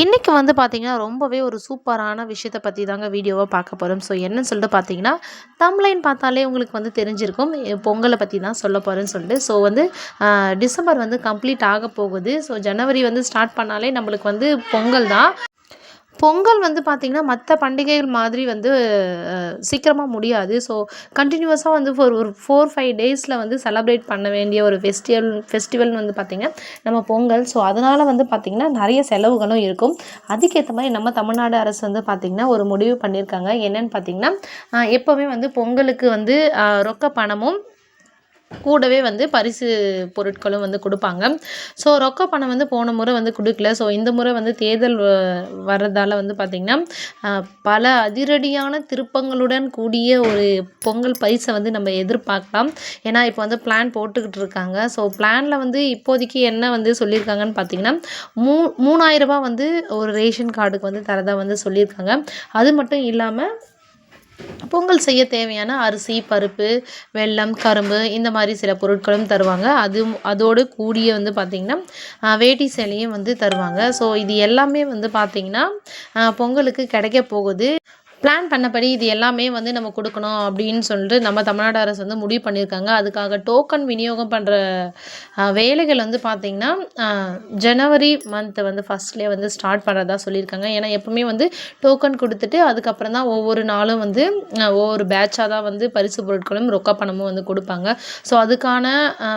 இன்றைக்கி வந்து பார்த்திங்கன்னா ரொம்பவே ஒரு சூப்பரான விஷயத்தை பற்றி தாங்க வீடியோவாக பார்க்க போகிறோம் ஸோ என்னன்னு சொல்லிட்டு பார்த்தீங்கன்னா தம்லைன் பார்த்தாலே உங்களுக்கு வந்து தெரிஞ்சிருக்கும். பொங்கலை பற்றி தான் சொல்ல போகிறேன்னு சொல்லிட்டு. ஸோ வந்து டிசம்பர் வந்து கம்ப்ளீட் ஆக போகுது. ஸோ ஜனவரி வந்து ஸ்டார்ட் பண்ணாலே நம்மளுக்கு வந்து பொங்கல் தான். பொங்கல் வந்து பார்த்திங்கன்னா மற்ற பண்டிகைகள் மாதிரி வந்து சீக்கிரமாக முடியாது. ஸோ கண்டினியூஸாக வந்து ஒரு ஒரு ஃபோர் ஃபைவ் டேஸில் வந்து செலப்ரேட் பண்ண வேண்டிய ஒரு ஃபெஸ்டிவல் ஃபெஸ்டிவல் வந்து பார்த்திங்கன்னா நம்ம பொங்கல். ஸோ அதனால் வந்து பார்த்திங்கன்னா நிறைய செலவுகளும் இருக்கும். அதுக்கேற்ற மாதிரி நம்ம தமிழ்நாடு அரசு வந்து பார்த்திங்கன்னா ஒரு முடிவு பண்ணியிருக்காங்க என்னென்னு பார்த்திங்கன்னா எப்போவுமே வந்து பொங்கலுக்கு வந்து ரொக்க பணமும் கூடவே வந்து பரிசு பொருட்களும் வந்து கொடுப்பாங்க. ஸோ ரொக்க பணம் வந்து போன முறை வந்து கொடுக்கல. ஸோ இந்த முறை வந்து தேர்தல் வ- வர்றதால வந்து பார்த்திங்கன்னா பல அதிரடியான திருப்பங்களுடன் கூடிய ஒரு பொங்கல் பரிசை வந்து நம்ம எதிர்பார்க்கலாம். ஏன்னா இப்போ வந்து பிளான் போட்டுக்கிட்டு இருக்காங்க. ஸோ பிளானில் வந்து இப்போதைக்கு என்ன வந்து சொல்லியிருக்காங்கன்னு பார்த்தீங்கன்னா மூ மூணாயிரரூபா வந்து ஒரு ரேஷன் கார்டுக்கு வந்து தரதாக வந்து சொல்லியிருக்காங்க. அது மட்டும் இல்லாமல் பொங்கல் செய்ய தேவையான அரிசி பருப்பு வெல்லம் கரும்பு இந்த மாதிரி சில பொருட்களும் தருவாங்க. அது அதோடு கூடிய வந்து பார்த்திங்கன்னா வேட்டி சேலையும் வந்து தருவாங்க. ஸோ இது எல்லாமே வந்து பார்த்திங்கன்னா பொங்கலுக்கு கிடைக்க போகுது. பிளான் பண்ணபடி இது எல்லாமே வந்து நம்ம கொடுக்கணும் அப்படின்னு சொல்லிட்டு நம்ம தமிழ்நாடு அரசு வந்து முடிவு பண்ணியிருக்காங்க. அதுக்காக டோக்கன் விநியோகம் பண்ணுற வேலைகள் வந்து பார்த்திங்கன்னா ஜனவரி மந்த் வந்து ஃபஸ்ட்லேயே வந்து ஸ்டார்ட் பண்ணுறதா சொல்லியிருக்காங்க. ஏன்னா எப்பவுமே வந்து டோக்கன் கொடுத்துட்டு அதுக்கப்புறம் தான் ஒவ்வொரு நாளும் வந்து ஒவ்வொரு பேட்சாக தான் வந்து பரிசு பொருட்களும் ரொக்க பணமும் வந்து கொடுப்பாங்க. ஸோ அதுக்கான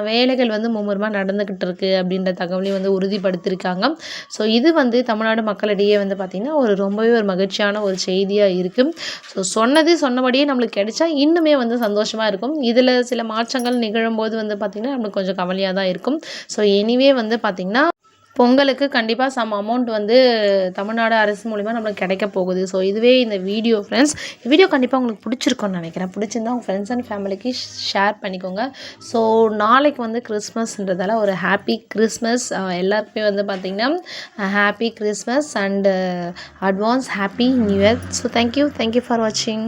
வேலைகள் வந்து மும்முரமாக நடந்துக்கிட்டு இருக்குது அப்படின்ற தகவலையும் வந்து உறுதிப்படுத்தியிருக்காங்க. ஸோ இது வந்து தமிழ்நாடு மக்களிடையே வந்து பார்த்திங்கன்னா ஒரு ரொம்பவே ஒரு மகிழ்ச்சியான ஒரு செய்தியாக இருக்குது ஸோ சொன்னது சொன்னபடியே நம்மளுக்கு கிடைச்சா இன்னுமே வந்து சந்தோஷமாக இருக்கும். இதில் சில மாற்றங்கள் நிகழும்போது வந்து பார்த்திங்கன்னா நம்மளுக்கு கொஞ்சம் கவலையாக தான் இருக்கும். ஸோ எனிவே வந்து பார்த்திங்கன்னா பொங்கலுக்கு கண்டிப்பாக சம் அமௌண்ட் வந்து தமிழ்நாடு அரசு மூலிமா நம்மளுக்கு கிடைக்க போகுது. ஸோ இதுவே இந்த வீடியோ ஃப்ரெண்ட்ஸ் வீடியோ கண்டிப்பாக உங்களுக்கு பிடிச்சிருக்கோன்னு நினைக்கிறேன். பிடிச்சிருந்தா உங்கள் ஃப்ரெண்ட்ஸ் அண்ட் ஃபேமிலிக்கு ஷேர் பண்ணிக்கோங்க. ஸோ நாளைக்கு வந்து கிறிஸ்மஸ்ன்றதால ஒரு ஹாப்பி கிறிஸ்மஸ் எல்லாருக்குமே வந்து பார்த்திங்கன்னா happy Christmas and advance happy new year so thank you thank you for வாட்சிங்